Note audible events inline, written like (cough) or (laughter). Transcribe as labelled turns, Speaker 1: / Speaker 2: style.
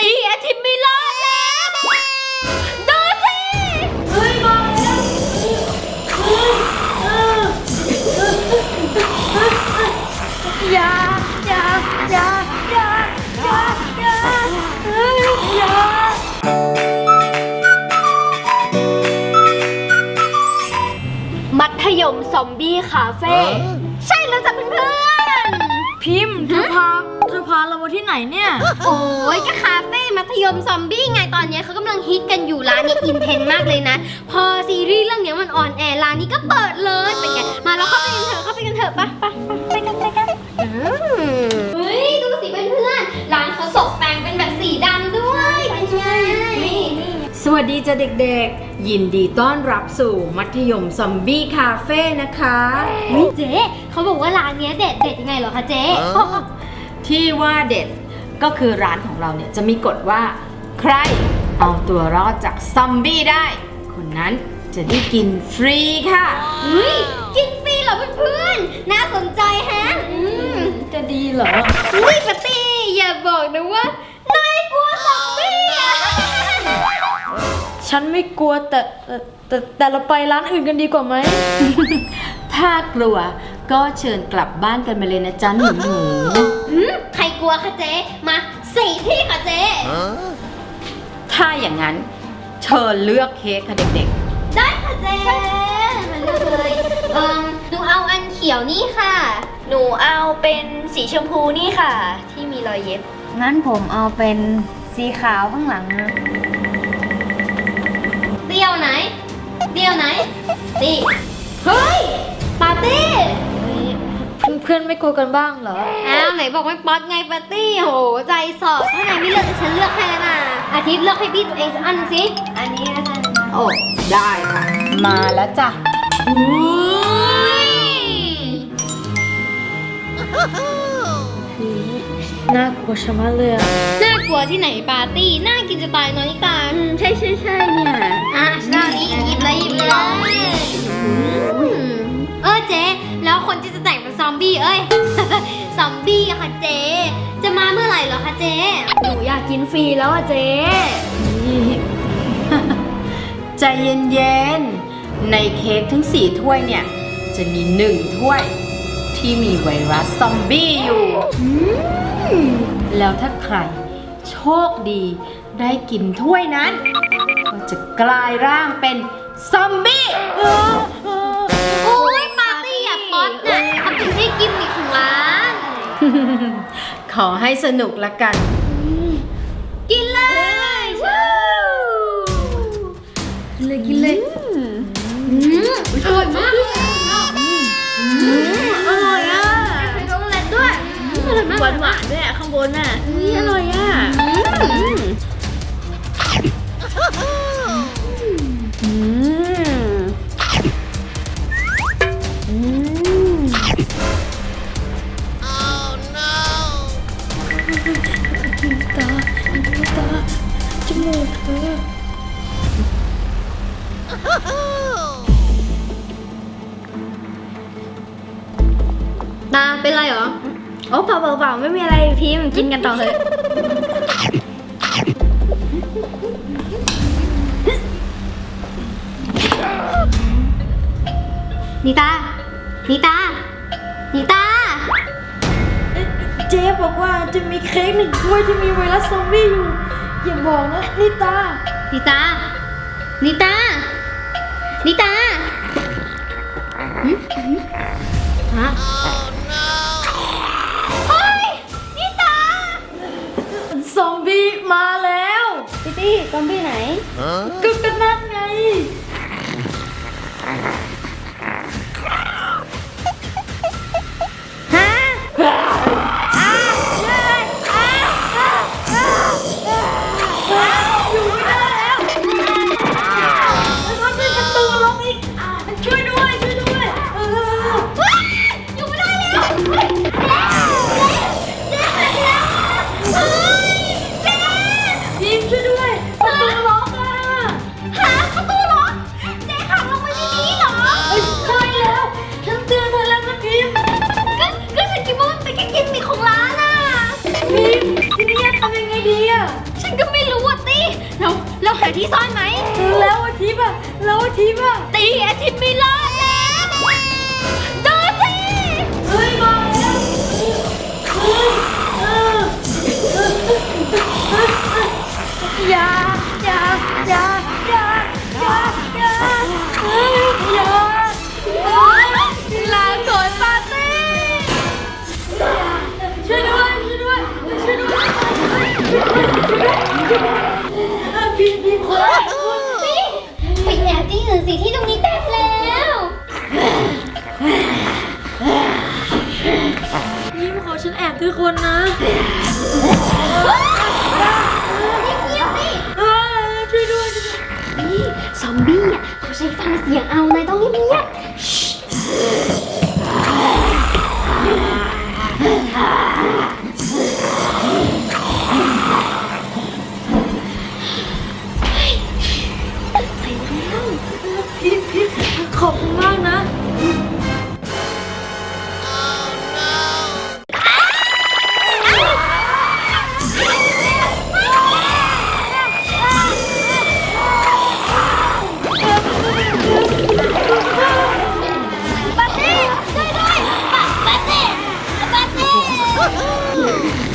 Speaker 1: ตีอาทิตย์ไม่รอดแล้วดูสิ
Speaker 2: เฮ้ยมาแล้วออ
Speaker 1: อย่าอย่าอย่าอย่าอย่าอย่าเฮ้ยอย่ามัธยมซอมบี้คาเฟ่
Speaker 2: มาที่ไหนเนี่ย
Speaker 1: โอ้ยก็คาเฟ่มัธยมซอมบี้ไงตอนเนี้ยเขากำลังฮิตกันอยู่ร้านนี้อินเทนมากเลยนะ พอซีรีส์เรื่องเนี้ยมันออนแอร์ร้านนี้ก็เปิดเลยเป็นไงมาเราเข้าไปกันเถอะเข้าไปกันเถอะไปไปไปไปกันไปกันอืมเฮ้ยดูสิเพื่อนๆร้านเขาตกแต่งเป็นแบบสีดำด้วยเป็นไงนี่นี่
Speaker 2: สวัสดีจ้ะเด็กๆ ยินดีต้อนรับสู่มัธยมซอมบี้คาเฟ่นะคะ
Speaker 1: เฮ้ยเจ๊เขาบอกว่าร้านเนี้ยเด็ดเด็ดยังไงเหรอคะเจ๊
Speaker 2: ที่ว่าเด็ดก็คือร้านของเราเนี่ยจะมีกฎว่าใครเอาตัวรอดจากซอมบี้ได้ คนนั้นจะได้กินฟรีค่ะ
Speaker 1: เฮ้ยกินฟรีเหรอเพื่อนๆ น่าสนใจแฮะอืม
Speaker 2: จะดีเหรอ
Speaker 1: อุ้ยปาร์ตี้อย่าบอกนะว่านายกลัวซอมบี้อะ
Speaker 3: ฉันไม่กลัวแต่แต่แต่แต่เราไปร้านอื่นกันดีกว่าไหม
Speaker 2: ถ้ากลัวก็เชิญกลับบ้านกันมาเลยนะจ๊ะหนูหนู
Speaker 1: หืมใครกลัวคะเจ๊มาสี่ที่ค่ะเจ๊
Speaker 2: ๆถ้าอย่างนั้น เชิญเลือกเค้กค่ะเด็ก
Speaker 1: ได้ค่ะเจ๊มาเลือกเลยเอิมหนูเอาอันเขียวนี่ค่ะ
Speaker 4: หนูเอาเป็นสีชมพูนี่ค่ะ ที่มีรอยเย็บ
Speaker 3: งั้นผมเอาเป็นสีขาวข้างหลังนะ
Speaker 1: เดียวไหน เดียวไหนตีเฮ้ย ปาร์ตี้
Speaker 3: เพื่อนๆไม่กลัวกันบ้างเหรอ
Speaker 1: อ้าวไหนบอกไม่ป๊อตไงปาร์ตี้โห ใจสอบถ้านายไม่เลือกจะฉันเลือกให้แล้วนะอาทิตย์เลือกให้พี่ตัวเองสักอันหนึ่งสิ อันนี้แล้วกัน
Speaker 2: ๆโอ้ได้ค่ะ มาแล้วจ้ะ
Speaker 1: อุ้ย
Speaker 3: น่ากลัวชะมัดเลยอะ
Speaker 1: น่ากลัวที่ไหนปาร์ตี้ น่ากินจะตายน้อยตา
Speaker 4: ใช่ใช่ใช่
Speaker 1: บี้เอ้ย ซอมบี้อะค่ะเจ๊ จะมาเมื่อไหร่เหรอคะเจ๊
Speaker 3: หนูอยากกินฟรีแล้วอะเจ๊
Speaker 2: ใจเย็นๆ ในเค้กทั้งสี่ถ้วยเนี่ย จะมีหนึ่งถ้วยที่มีไวรัสซอมบี้อยู่แล้วถ้าใครโชคดีได้กินถ้วยนั้น ก็จะกลายร่างเป็นซอมบี้
Speaker 1: ร้าน
Speaker 2: ขอให้สนุกละกัน
Speaker 1: กินเลยวู้
Speaker 3: กินเลยกินเลย
Speaker 1: อืมอร่อยมากเลยอืมอร่อยอะใส่ช็อกโกแลตด้วยอร่อยมาก
Speaker 4: หวานหวานๆด้วยอะข้างบนน่ะอุ้ยอร่อยอะ
Speaker 1: อืม
Speaker 3: ตาเป็
Speaker 1: นไรเหรอ
Speaker 3: โอ้เปล่าเปล่าเปล่าไม่มีอะไรพิมพ์กินกันต่อเลย
Speaker 1: นิตา นิตา นิตา
Speaker 3: เจ๊บอกว่าจะมีเค้กหนึ่งถ้วยที่มีไวรัสซอมบี้อยู่ อย่าบอกนะนี่ตา
Speaker 1: นิตา นิตา นิตาหึหึฮะ
Speaker 3: แล้ว
Speaker 1: อาทิ
Speaker 3: ตย์อะแล้วอาทิตย์อะ
Speaker 1: ตีอาทิตย์ไม่รอดแล้วดูสิ
Speaker 3: เฮ้ยมาแล้วอย่าอย่าอย่าอย่าอย่าอย่า
Speaker 1: Ha (laughs) ha!